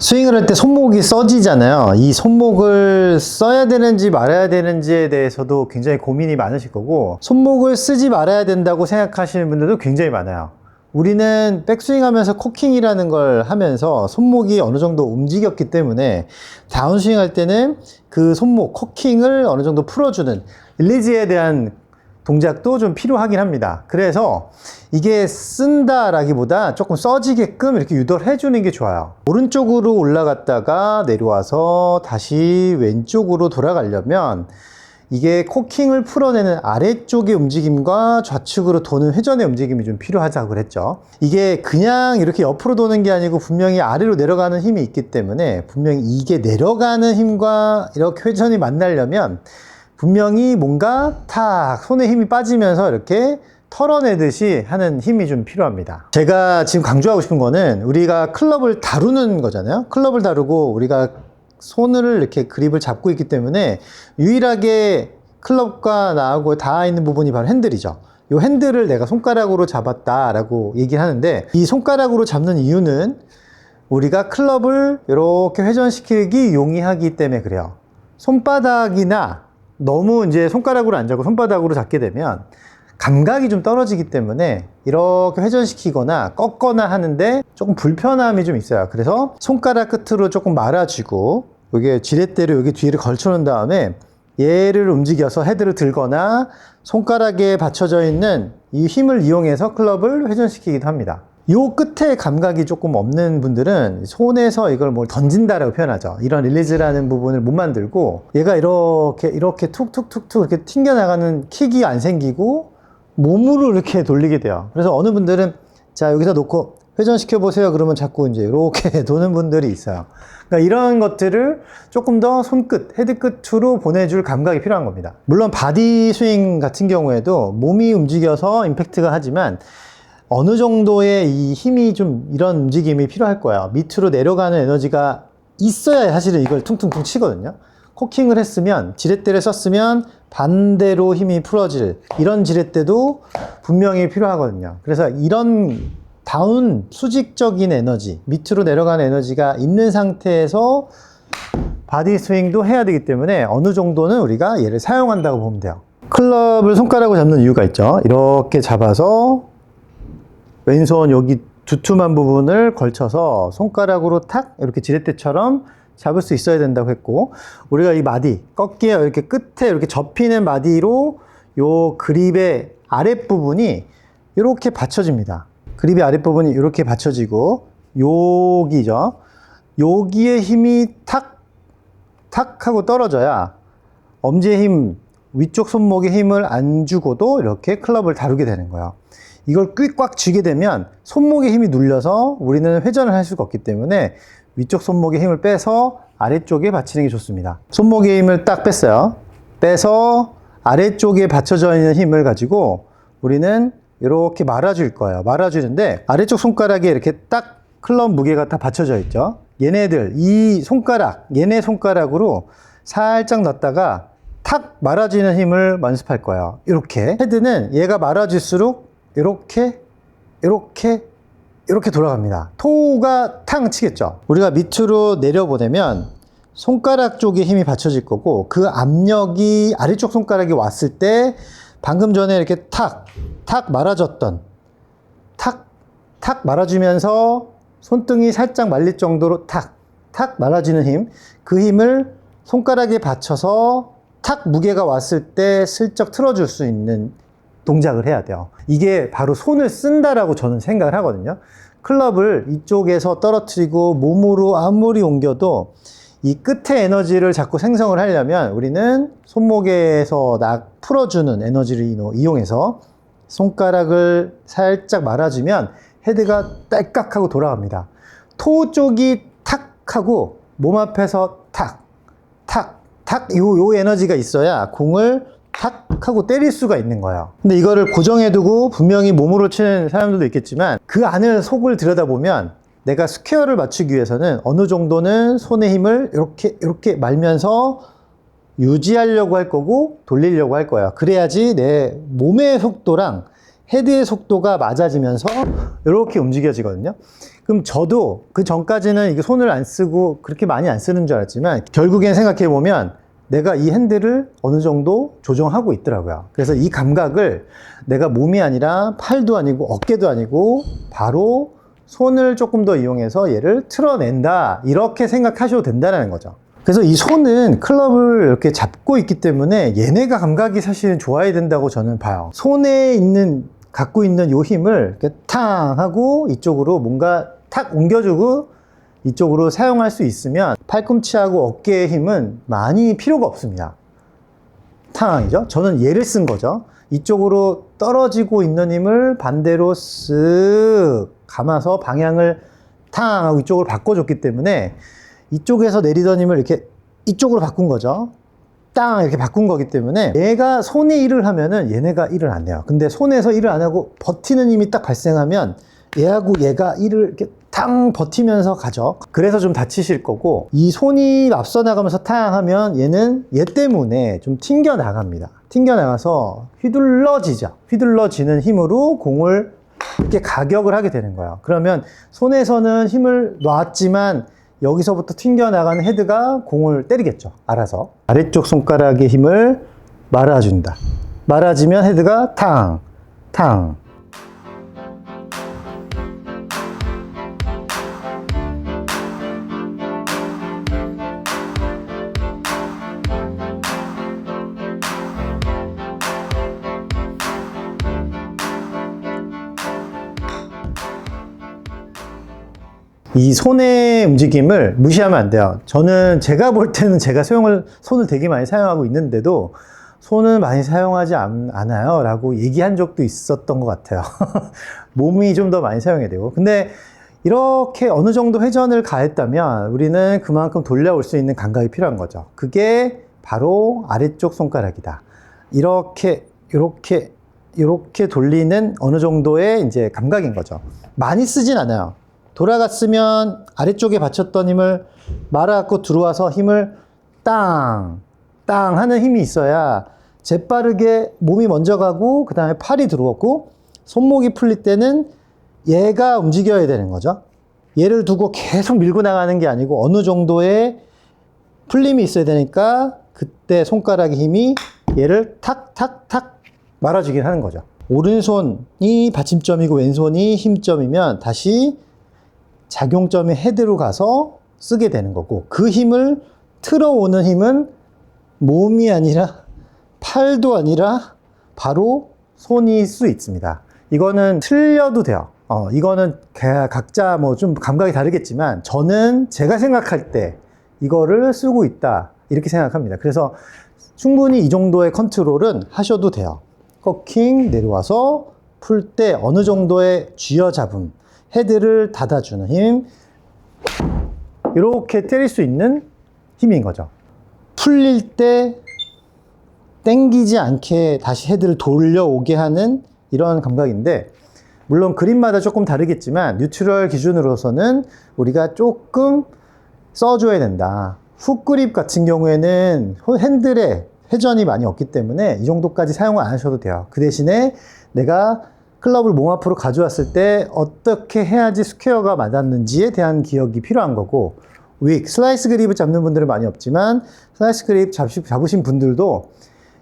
스윙을 할 때 손목이 써지잖아요. 이 손목을 써야 되는지 말아야 되는지에 대해서도 굉장히 고민이 많으실 거고, 손목을 쓰지 말아야 된다고 생각하시는 분들도 굉장히 많아요. 우리는 백스윙 하면서 코킹이라는 걸 하면서 손목이 어느 정도 움직였기 때문에 다운스윙 할 때는 그 손목, 코킹을 어느 정도 풀어주는 릴리즈에 대한 동작도 좀 필요하긴 합니다. 그래서 이게 쓴다라기보다 조금 써지게끔 이렇게 유도를 해주는 게 좋아요. 오른쪽으로 올라갔다가 내려와서 다시 왼쪽으로 돌아가려면 이게 코킹을 풀어내는 아래쪽의 움직임과 좌측으로 도는 회전의 움직임이 좀 필요하다고 그랬죠. 이게 그냥 이렇게 옆으로 도는 게 아니고 분명히 아래로 내려가는 힘이 있기 때문에 분명히 이게 내려가는 힘과 이렇게 회전이 만나려면 분명히 뭔가 탁 손에 힘이 빠지면서 이렇게 털어내듯이 하는 힘이 좀 필요합니다. 제가 지금 강조하고 싶은 거는 우리가 클럽을 다루는 거잖아요. 클럽을 다루고 우리가 손을 이렇게 그립을 잡고 있기 때문에 유일하게 클럽과 나하고 닿아 있는 부분이 바로 핸들이죠. 이 핸들을 내가 손가락으로 잡았다라고 얘기를 하는데 이 손가락으로 잡는 이유는 우리가 클럽을 이렇게 회전시키기 용이하기 때문에 그래요. 손바닥이나 너무 이제 손가락으로 안 잡고 손바닥으로 잡게 되면 감각이 좀 떨어지기 때문에 이렇게 회전시키거나 꺾거나 하는데 조금 불편함이 좀 있어요. 그래서 손가락 끝으로 조금 말아주고 여기 지렛대로 여기 뒤를 걸쳐 놓은 다음에 얘를 움직여서 헤드를 들거나 손가락에 받쳐져 있는 이 힘을 이용해서 클럽을 회전시키기도 합니다. 요 끝에 감각이 조금 없는 분들은 손에서 이걸 뭘 던진다라고 표현하죠. 이런 릴리즈라는 부분을 못 만들고 얘가 이렇게 이렇게 툭툭툭툭 이렇게 튕겨 나가는 킥이 안 생기고 몸으로 이렇게 돌리게 돼요. 그래서 어느 분들은 자 여기서 놓고 회전시켜 보세요. 그러면 자꾸 이제 이렇게 도는 분들이 있어요. 그러니까 이런 것들을 조금 더 손끝, 헤드 끝으로 보내줄 감각이 필요한 겁니다. 물론 바디 스윙 같은 경우에도 몸이 움직여서 임팩트가 하지만 어느 정도의 이 힘이 좀 이런 움직임이 필요할 거예요. 밑으로 내려가는 에너지가 있어야 사실은 이걸 퉁퉁퉁 치거든요. 코킹을 했으면 지렛대를 썼으면 반대로 힘이 풀어질 이런 지렛대도 분명히 필요하거든요. 그래서 이런 다운 수직적인 에너지 밑으로 내려가는 에너지가 있는 상태에서 바디 스윙도 해야 되기 때문에 어느 정도는 우리가 얘를 사용한다고 보면 돼요. 클럽을 손가락으로 잡는 이유가 있죠. 이렇게 잡아서 왼손 여기 두툼한 부분을 걸쳐서 손가락으로 탁 이렇게 지렛대처럼 잡을 수 있어야 된다고 했고 우리가 이 마디 꺾기에 이렇게 끝에 이렇게 접히는 마디로 요 그립의 아랫부분이 이렇게 받쳐집니다. 그립의 아랫부분이 이렇게 받쳐지고 여기죠. 여기에 힘이 탁, 탁 하고 떨어져야 엄지의 힘, 위쪽 손목의 힘을 안 주고도 이렇게 클럽을 다루게 되는 거예요. 이걸 꽉 쥐게 되면 손목의 힘이 눌려서 우리는 회전을 할 수가 없기 때문에 위쪽 손목의 힘을 빼서 아래쪽에 받치는 게 좋습니다. 손목의 힘을 딱 뺐어요. 빼서 아래쪽에 받쳐져 있는 힘을 가지고 우리는 이렇게 말아줄 거예요. 말아주는데 아래쪽 손가락에 이렇게 딱 클럽 무게가 다 받쳐져 있죠. 얘네들 이 손가락 얘네 손가락으로 살짝 넣었다가 탁 말아주는 힘을 연습할 거예요. 이렇게 헤드는 얘가 말아줄수록 이렇게 이렇게 이렇게 돌아갑니다. 토가 탕 치겠죠. 우리가 밑으로 내려보내면 손가락 쪽에 힘이 받쳐질 거고 그 압력이 아래쪽 손가락이 왔을 때 방금 전에 이렇게 탁, 탁 말아줬던 탁, 탁 말아주면서 손등이 살짝 말릴 정도로 탁, 탁 말아주는 힘, 그 힘을 손가락에 받쳐서 탁 무게가 왔을 때 슬쩍 틀어줄 수 있는 동작을 해야 돼요. 이게 바로 손을 쓴다라고 저는 생각을 하거든요. 클럽을 이쪽에서 떨어뜨리고 몸으로 아무리 옮겨도 이 끝에 에너지를 자꾸 생성을 하려면 우리는 손목에서 나 풀어주는 에너지를 이용해서 손가락을 살짝 말아주면 헤드가 딸깍 하고 돌아갑니다. 토 쪽이 탁 하고 몸 앞에서 탁, 탁, 탁, 요, 요 에너지가 있어야 공을 탁 하고 때릴 수가 있는 거예요. 근데 이거를 고정해두고 분명히 몸으로 치는 사람들도 있겠지만 그 안을 속을 들여다보면 내가 스퀘어를 맞추기 위해서는 어느 정도는 손의 힘을 이렇게 이렇게 말면서 유지하려고 할 거고 돌리려고 할 거야. 그래야지 내 몸의 속도랑 헤드의 속도가 맞아지면서 이렇게 움직여지거든요. 그럼 저도 그 전까지는 이게 손을 안 쓰고 그렇게 많이 안 쓰는 줄 알았지만 결국엔 생각해 보면 내가 이 핸들을 어느 정도 조정하고 있더라고요. 그래서 이 감각을 내가 몸이 아니라 팔도 아니고 어깨도 아니고 바로 손을 조금 더 이용해서 얘를 틀어낸다. 이렇게 생각하셔도 된다는 거죠. 그래서 이 손은 클럽을 이렇게 잡고 있기 때문에 얘네가 감각이 사실은 좋아야 된다고 저는 봐요. 손에 있는, 갖고 있는 요 힘을 이렇게 탕 하고 이쪽으로 뭔가 탁 옮겨주고 이쪽으로 사용할 수 있으면 팔꿈치하고 어깨의 힘은 많이 필요가 없습니다. 탕이죠. 저는 얘를 쓴 거죠. 이쪽으로 떨어지고 있는 힘을 반대로 쓱 감아서 방향을 탕 하고 이쪽으로 바꿔줬기 때문에 이쪽에서 내리던 힘을 이렇게 이쪽으로 바꾼 거죠. 땅 이렇게 바꾼 거기 때문에 얘가 손에 일을 하면은 얘네가 일을 안 해요. 근데 손에서 일을 안 하고 버티는 힘이 딱 발생하면 얘하고 얘가 일을 이렇게 탕 버티면서 가죠. 그래서 좀 다치실 거고 이 손이 앞서 나가면서 탕 하면 얘는 얘 때문에 좀 튕겨 나갑니다. 튕겨 나가서 휘둘러지죠. 휘둘러지는 힘으로 공을 이렇게 가격을 하게 되는 거예요. 그러면 손에서는 힘을 놨지만 여기서부터 튕겨나가는 헤드가 공을 때리겠죠. 알아서. 아래쪽 손가락의 힘을 말아준다. 말아주면 헤드가 탕, 탕. 이 손의 움직임을 무시하면 안 돼요. 저는 제가 볼 때는 제가 소용을, 손을 되게 많이 사용하고 있는데도 손을 많이 사용하지 않, 않아요. 라고 얘기한 적도 있었던 것 같아요. 몸이 좀 더 많이 사용해야 되고. 근데 이렇게 어느 정도 회전을 가했다면 우리는 그만큼 돌려올 수 있는 감각이 필요한 거죠. 그게 바로 아래쪽 손가락이다. 이렇게, 이렇게, 이렇게 돌리는 어느 정도의 이제 감각인 거죠. 많이 쓰진 않아요. 돌아갔으면 아래쪽에 받쳤던 힘을 말아갖고 들어와서 힘을 땅, 땅 하는 힘이 있어야 재빠르게 몸이 먼저 가고 그 다음에 팔이 들어왔고 손목이 풀릴 때는 얘가 움직여야 되는 거죠. 얘를 두고 계속 밀고 나가는 게 아니고 어느 정도의 풀림이 있어야 되니까 그때 손가락의 힘이 얘를 탁탁탁 말아주긴 하는 거죠. 오른손이 받침점이고 왼손이 힘점이면 다시 작용점이 헤드로 가서 쓰게 되는 거고 그 힘을 틀어오는 힘은 몸이 아니라 팔도 아니라 바로 손이 수 있습니다. 이거는 틀려도 돼요. 어, 이거는 가- 각자 뭐 좀 감각이 다르겠지만 저는 제가 생각할 때 이거를 쓰고 있다 이렇게 생각합니다. 그래서 충분히 이 정도의 컨트롤은 하셔도 돼요. 커킹 내려와서 풀 때 어느 정도의 쥐어잡음 헤드를 닫아주는 힘 이렇게 때릴 수 있는 힘인 거죠. 풀릴 때 땡기지 않게 다시 헤드를 돌려오게 하는 이런 감각인데 물론 그림마다 조금 다르겠지만 뉴트럴 기준으로서는 우리가 조금 써줘야 된다. 훅 그립 같은 경우에는 핸들에 회전이 많이 없기 때문에 이 정도까지 사용을 안 하셔도 돼요. 그 대신에 내가 클럽을 몸 앞으로 가져왔을 때 어떻게 해야지 스퀘어가 맞았는지에 대한 기억이 필요한 거고 윅, 슬라이스 그립을 잡는 분들은 많이 없지만 슬라이스 그립 잡시, 잡으신 분들도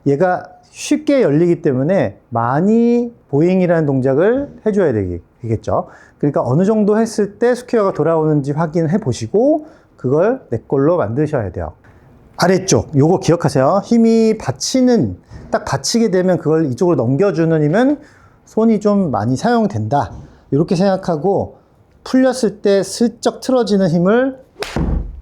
얘가 쉽게 열리기 때문에 많이 보잉이라는 동작을 해줘야 되겠죠. 그러니까 어느 정도 했을 때 스퀘어가 돌아오는지 확인해 보시고 그걸 내 걸로 만드셔야 돼요. 아래쪽 요거 기억하세요. 힘이 받치는 딱 받치게 되면 그걸 이쪽으로 넘겨주는 힘은 손이 좀 많이 사용된다. 이렇게 생각하고 풀렸을 때 슬쩍 틀어지는 힘을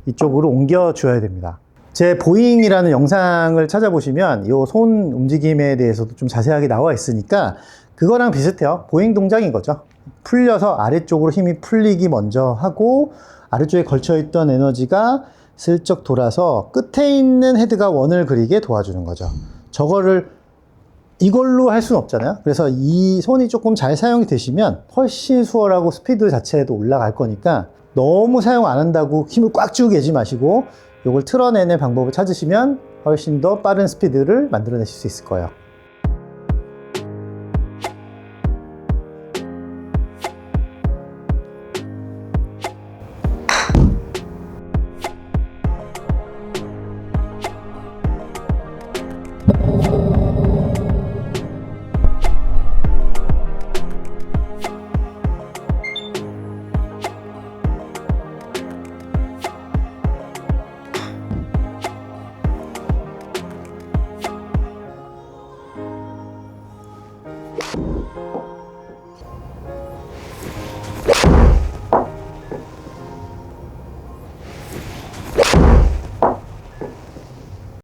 이쪽으로 옮겨줘야 됩니다. 제 보잉이라는 영상을 찾아보시면 이 손 움직임에 대해서도 좀 자세하게 나와 있으니까 그거랑 비슷해요. 보잉 동작인 거죠. 풀려서 아래쪽으로 힘이 풀리기 먼저 하고 아래쪽에 걸쳐있던 에너지가 슬쩍 돌아서 끝에 있는 헤드가 원을 그리게 도와주는 거죠. 저거를 이걸로 할 수는 없잖아요. 그래서 이 손이 조금 잘 사용이 되시면 훨씬 수월하고 스피드 자체도 올라갈 거니까 너무 사용 안 한다고 힘을 꽉 쥐고 계지 마시고 이걸 틀어내는 방법을 찾으시면 훨씬 더 빠른 스피드를 만들어내실 수 있을 거예요.